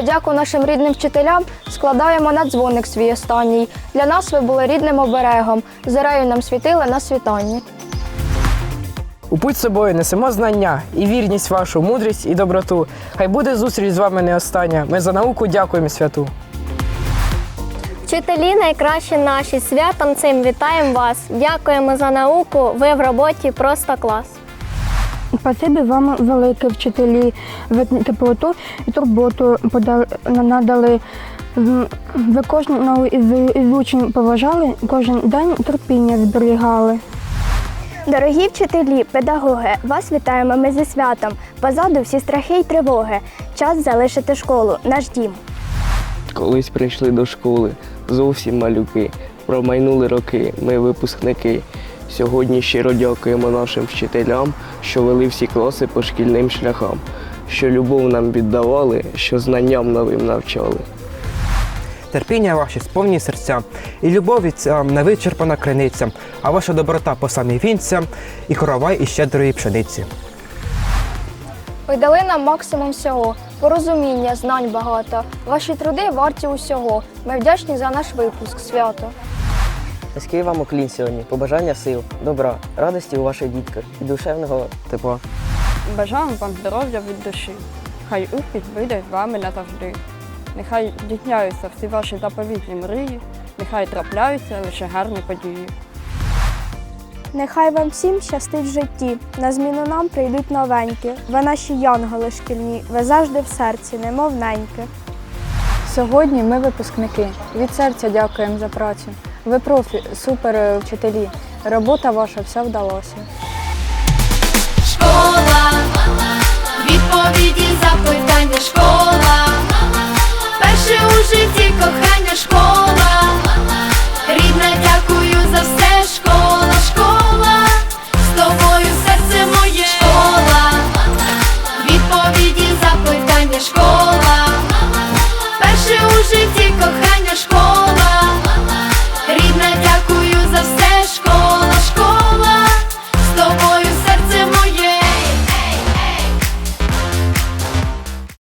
подяку нашим рідним вчителям складаємо на дзвоник свій останній. Для нас ви були рідним оберегом, зорею нам світили на світанні. У путь з собою несемо знання і вірність вашу, мудрість і доброту. Хай буде зустріч з вами не остання. Ми за науку дякуємо святу. Вчителі найкращі наші святом цим вітаємо вас. Дякуємо за науку. Ви в роботі просто клас. Спасибі вам велике вчителі. Ви теплоту і турботу подали, надали. Ви кожного із, учнів поважали, кожен день терпіння зберігали. Дорогі вчителі, педагоги, вас вітаємо ми зі святом. Позаду всі страхи й тривоги. Час залишити школу, наш дім. Колись прийшли до школи зовсім малюки. Промайнули роки, ми випускники. Сьогодні щиро дякуємо нашим вчителям, що вели всі класи по шкільним шляхам, що любов нам віддавали, що знанням новим навчали. Терпіння ваші сповні серця, і любові ця невичерпана криниця, а ваша доброта по самі вінця, і коровай із щедрої пшениці. Ви дали нам максимум всього, порозуміння, знань багато. Ваші труди варті усього. Ми вдячні за наш випуск, свято. Низький вам уклін сьогодні, побажання сил, добра, радості у ваших дітках і душевного тепла. Бажаємо вам здоров'я від душі. Хай успіх вийде з вами назавжди. Нехай здійсняються всі ваші заповітні мрії, нехай трапляються лише гарні події. Нехай вам всім щастить в житті. На зміну нам прийдуть новенькі. Ви наші янголи шкільні, ви завжди в серці, немов неньки. Сьогодні ми випускники. Від серця дякуємо за працю. Ви профі, супер е, вчителі. Робота ваша вся вдалася. Школа, відповіді, запитання, школа. Перше у житті кохання школа. Рідна, дякую за все, школа, школа. З тобою серце моє школа. Відповіді, запитання, школа. Перше у житті.